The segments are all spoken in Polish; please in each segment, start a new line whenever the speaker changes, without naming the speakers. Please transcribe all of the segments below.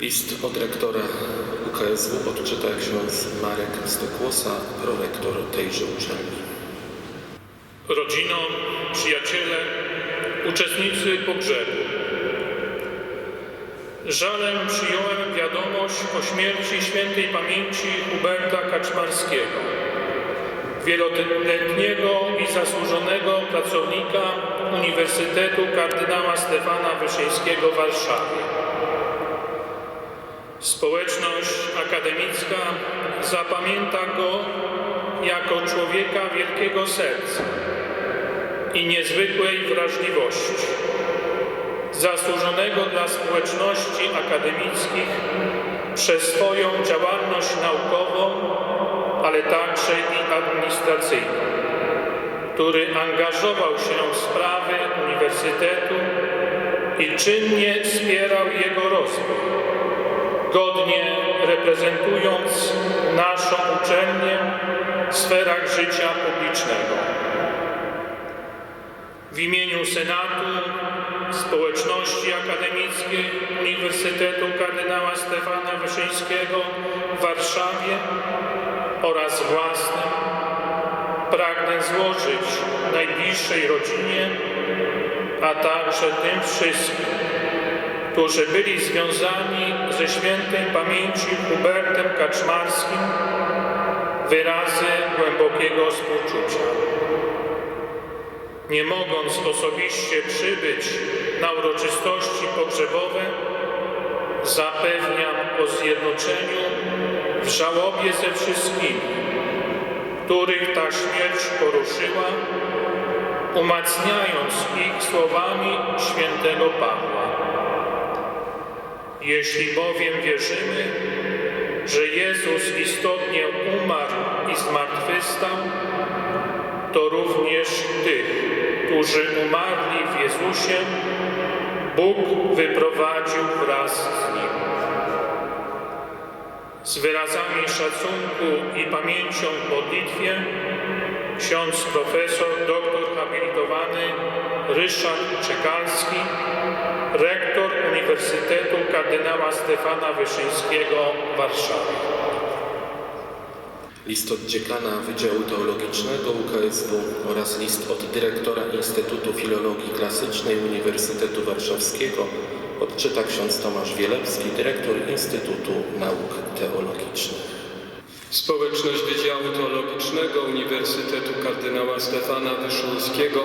List od rektora UKSW odczyta ksiądz Marek Stokłosa, prorektor tejże uczelni.
rodziną, przyjaciele, uczestnicy pogrzebu. Żalem przyjąłem wiadomość o śmierci świętej pamięci Huberta Kaczmarskiego, wieloletniego i zasłużonego pracownika Uniwersytetu kardynała Stefana Wyszyńskiego w Warszawie. Społeczność akademicka zapamięta go jako człowieka wielkiego serca i niezwykłej wrażliwości, zasłużonego dla społeczności akademickich przez swoją działalność naukową, ale także i administracyjną, który angażował się w sprawy uniwersytetu i czynnie wspierał jego rozwój godnie reprezentując naszą uczelnię w sferach życia publicznego. W imieniu Senatu, społeczności akademickiej Uniwersytetu kardynała Stefana Wyszyńskiego w Warszawie oraz własnym pragnę złożyć najbliższej rodzinie, a także tym wszystkim, którzy byli związani ze świętej pamięci Hubertem Kaczmarskim, wyrazy głębokiego współczucia. Nie mogąc osobiście przybyć na uroczystości pogrzebowe, zapewniam o zjednoczeniu w żałobie ze wszystkimi, których ta śmierć poruszyła, umacniając ich słowami świętego Pawła. Jeśli bowiem wierzymy, że Jezus istotnie umarł i zmartwychwstał, to również tych, którzy umarli w Jezusie, Bóg wyprowadził wraz z Nim. Z wyrazami szacunku i pamięcią w modlitwie ksiądz profesor, doktor habilitowany Ryszard Czekalski, Uniwersytetu kardynała Stefana Wyszyńskiego w Warszawie.
List od dziekana Wydziału Teologicznego UKSW oraz list od dyrektora Instytutu Filologii Klasycznej Uniwersytetu Warszawskiego odczyta ksiądz Tomasz Wielewski, dyrektor Instytutu Nauk Teologicznych.
Społeczność Wydziału Teologicznego Uniwersytetu Kardynała Stefana Wyszyńskiego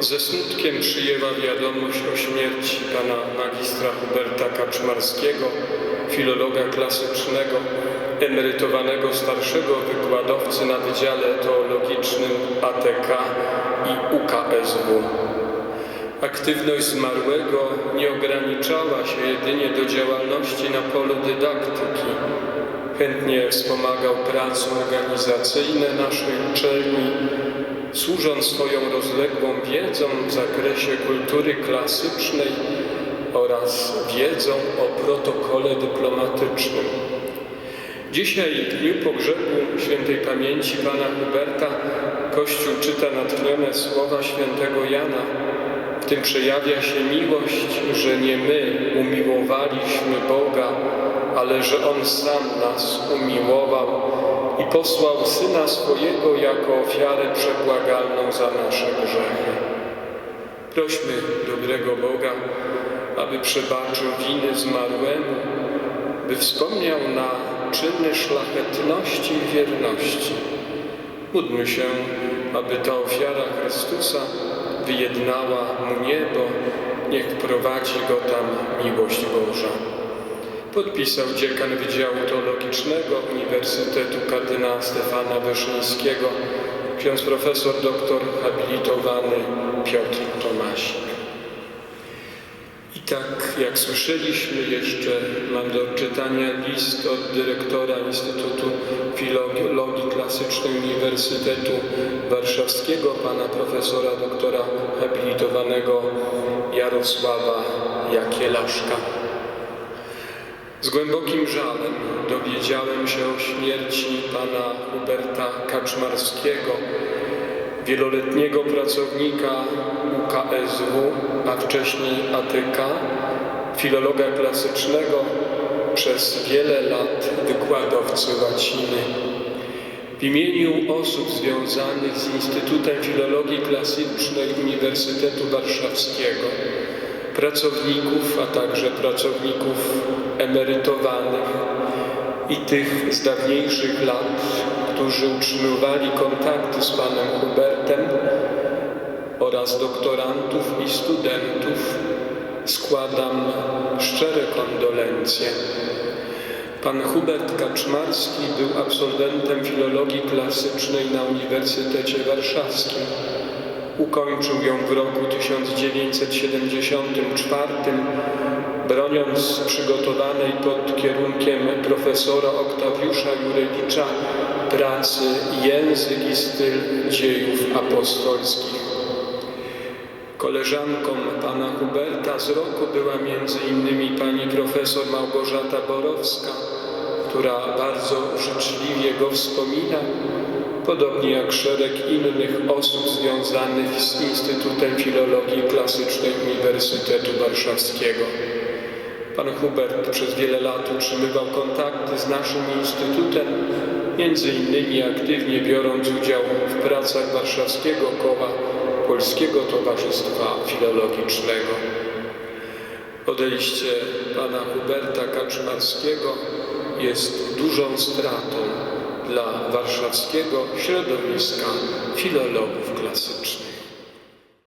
ze smutkiem przyjęła wiadomość o śmierci pana magistra Huberta Kaczmarskiego, filologa klasycznego, emerytowanego starszego wykładowcy na Wydziale Teologicznym ATK i UKSW. Aktywność zmarłego nie ograniczała się jedynie do działalności na polu dydaktyki. Chętnie wspomagał prace organizacyjne naszej uczelni, służąc swoją rozległą wiedzą w zakresie kultury klasycznej oraz wiedzą o protokole dyplomatycznym. Dzisiaj, w dniu pogrzebu świętej pamięci pana Huberta, Kościół czyta natchnione słowa świętego Jana. Tym przejawia się miłość, że nie my umiłowaliśmy Boga, ale że On sam nas umiłował i posłał Syna swojego jako ofiarę przebłagalną za nasze grzechy. Prośmy dobrego Boga, aby przebaczył winy zmarłemu, by wspomniał na czyny szlachetności i wierności. Módlmy się, aby ta ofiara Chrystusa wyjednała mu niebo, niech prowadzi go tam miłość Boża. Podpisał dziekan Wydziału Teologicznego Uniwersytetu kardynała Stefana Wyszyńskiego, ksiądz profesor doktor habilitowany Piotr Tomasik. I tak, jak słyszeliśmy, jeszcze mam do odczytania list od dyrektora Instytutu Filologii Klasycznej Uniwersytetu Warszawskiego, pana profesora doktora habilitowanego Jarosława Jakielaszka. Z głębokim żalem dowiedziałem się o śmierci pana Huberta Kaczmarskiego, wieloletniego pracownika UKSW, a wcześniej ATK, filologa klasycznego, przez wiele lat wykładowcy łaciny. W imieniu osób związanych z Instytutem Filologii Klasycznej Uniwersytetu Warszawskiego, pracowników, a także pracowników emerytowanych i tych z dawniejszych lat, którzy utrzymywali kontakty z panem Hubertem oraz doktorantów i studentów, składam szczere kondolencje. Pan Hubert Kaczmarski był absolwentem filologii klasycznej na Uniwersytecie Warszawskim. Ukończył ją w roku 1974, broniąc przygotowanej pod kierunkiem profesora Oktawiusza Jurewicza pracy Język i styl dziejów apostolskich. Koleżanką pana Huberta z roku była między innymi pani profesor Małgorzata Borowska, która bardzo życzliwie go wspomina, podobnie jak szereg innych osób związanych z Instytutem Filologii Klasycznej Uniwersytetu Warszawskiego. Pan Hubert przez wiele lat utrzymywał kontakty z naszym instytutem, między innymi aktywnie biorąc udział w pracach Warszawskiego Koła Polskiego Towarzystwa Filologicznego. Odejście pana Huberta Kaczmarskiego jest dużą stratą dla warszawskiego środowiska filologów klasycznych.